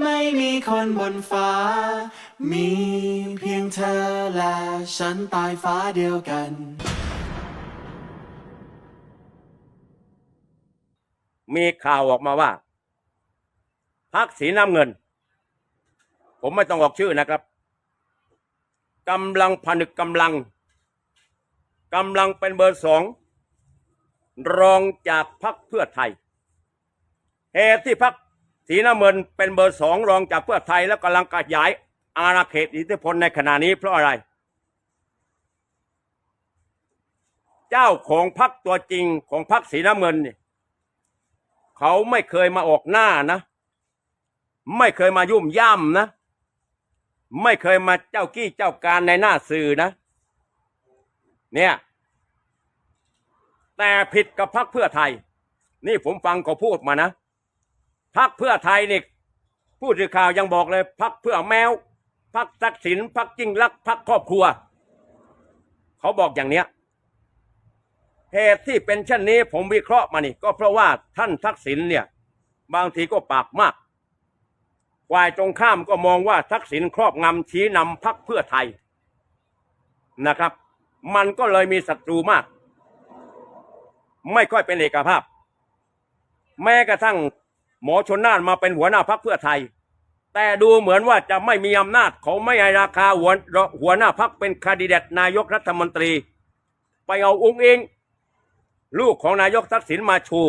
ไม่มีคนบนฟ้า มีเพียงเธอและฉันตายฟ้าเดียวกัน มีข่าวออกมาว่าพักสีน้ำเงิน ผมไม่ต้องออกชื่อนะครับกำลังผนึกกำลังกำลังเป็นเบอร์สองรองจากพักเพื่อไทยเหตุที่พัก สีน้ำเงินเป็นเบอร์สองรองจากเพื่อไทยแล้วกำลังขยายอาณาเขตอิทธิพลในขณะนี้เพราะอะไร เจ้าของพักตัวจริงของพักสีน้ำเงินเนี่ยเขาไม่เคยมาออกหน้านะ ไม่เคยมายุ่มย่ำนะ ไม่เคยมาเจ้ากี้เจ้าการในหน้าสื่อนะ เนี่ย แต่ผิดกับพักเพื่อไทย นี่ผมฟังเขาพูดมานะ พักเพื่อไทยนี่ผู้สื่อข่าวยังบอกเลย พักเพื่อแมว พักทักษิณพักจิ้งลักษณ์พักครอบครัว เขาบอกอย่างเนี้ยเหตุที่เป็นเช่นนี้ผมวิเคราะห์มานี่ก็เพราะว่าท่านทักษิณเนี่ย บางทีก็ปากมากฝ่ายตรงข้ามก็มองว่าทักษิณครอบงำชี้นำพักเพื่อไทยนะครับ มันก็เลยมีศัตรูมาก ไม่ค่อยเป็นเอกภาพ แม้กระทั่ง หมอชนน่านมาเป็นหัวหน้าพักเพื่อไทย แต่ดูเหมือนว่าจะไม่มีอำนาจเขาไม่ให้ราคาหัวหัวหน้าพักเป็นคดิเดตนายกรัฐมนตรี ไปเอาองค์เองลูกของนายกทักษิณมาชู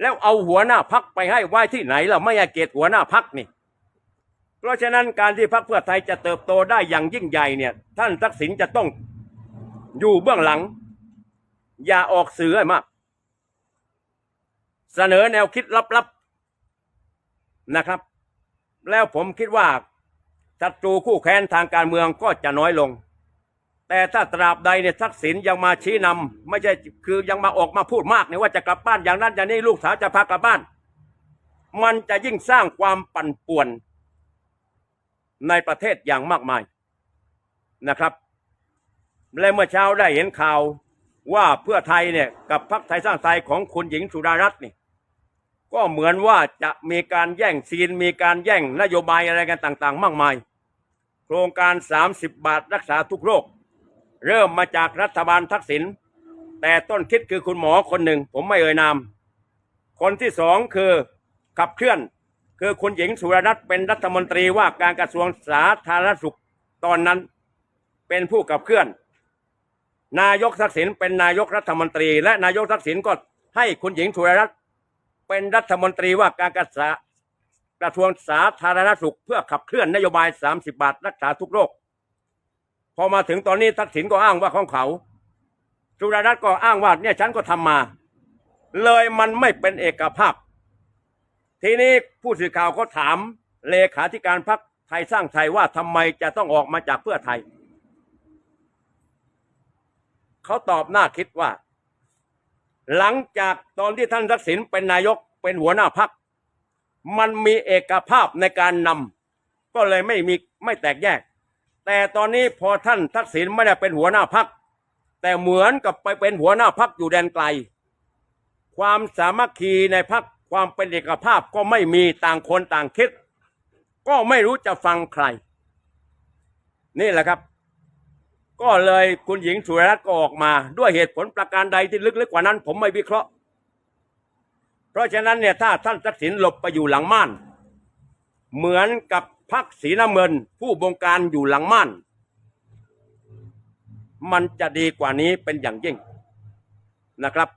แล้วเอาหัวหน้าพักไปให้ไว้ที่ไหนล่ะไม่ให้เกตหัวหน้าพักนี่ เพราะฉะนั้นการที่พักเพื่อไทยจะเติบโตได้อย่างยิ่งใหญ่เนี่ย ท่านทักษิณจะต้องอยู่เบื้องหลัง อย่าออกสื่อให้มาก เสนอแนวคิดลับๆ นะครับ แล้วผมคิดว่าศัตรูคู่แค้นทางการเมืองก็จะน้อยลง แต่ถ้าตราบใดเนี่ยทักษิณยังมาชี้นำไม่ใช่คือยังมาออกมาพูดมากเนี่ยว่าจะกลับบ้านอย่างนั้นอย่างนี้ลูกสาวจะพากลับบ้าน มันจะยิ่งสร้างความปั่นป่วน ในประเทศอย่างมากมายนะครับ และเมื่อเช้าได้เห็นข่าวว่าเพื่อไทยเนี่ยกับพรรคไทยสร้างไทยของคุณหญิงสุดารัตน์เนี่ย ก็เหมือนว่าจะมีการแย่งซีน มีการแย่งนโยบายอะไรกันต่างๆ มากมาย โครงการ 30 บาทรักษาทุกโรค เริ่มมาจากรัฐบาลทักษิณแต่ต้นคิดคือคุณหมอคนหนึ่ง ผมไม่เอ่ยนาม คนที่สองคือขับเคลื่อน คือคุณหญิงสุรนัทเป็นรัฐมนตรีว่าการกระทรวงสาธารณสุขตอนนั้น เป็นผู้ขับเคลื่อน นายกทักษิณเป็นนายกรัฐมนตรี และนายกทักษิณก็ให้คุณหญิงสุรนัท เป็นรัฐมนตรีว่าการกระทรวงกระทรวงสาธารณสุข เพื่อขับเคลื่อนนโยบาย 30 บาทรักษาทุกโรค พอมาถึงตอนนี้ทักษิณก็อ้างว่าของเขาสุรนัทก็อ้างว่าเนี่ยฉันก็ทำมา เลยมันไม่เป็นเอกภาพ ทีนี้ผู้สื่อข่าวก็ถามเลขาธิการพรรคไทยสร้างไทยว่าทำไมจะต้องออกมาจากเพื่อไทย เขาตอบหน้าคิดว่า หลังจากตอนที่ท่านทักษิณเป็นนายกเป็นหัวหน้าพรรคมันมีเอกภาพในการนำก็เลยไม่มีไม่แตกแยก แต่ตอนนี้พอท่านทักษิณไม่ได้เป็นหัวหน้าพัก แต่เหมือนกับไปเป็นหัวหน้าพักอยู่แดนไกล ความสามัคคีในพักความเป็นเอกภาพก็ไม่มีต่างคนต่างคิด ก็ไม่รู้จะฟังใคร นี่แหละครับ ก็เลยคุณหญิงสุรรัตน์ก็ออกมา ด้วยเหตุผลประการใดที่ลึกๆกว่านั้น ผมไม่วิเคราะห์ เพราะฉะนั้นเนี่ยถ้าท่านทักษิณหลบไปอยู่หลังม่าน เหมือนกับพักสีน้ำเงิน ผู้บงการอยู่หลังม่าน มันจะดีกว่านี้เป็นอย่างยิ่งนะครับ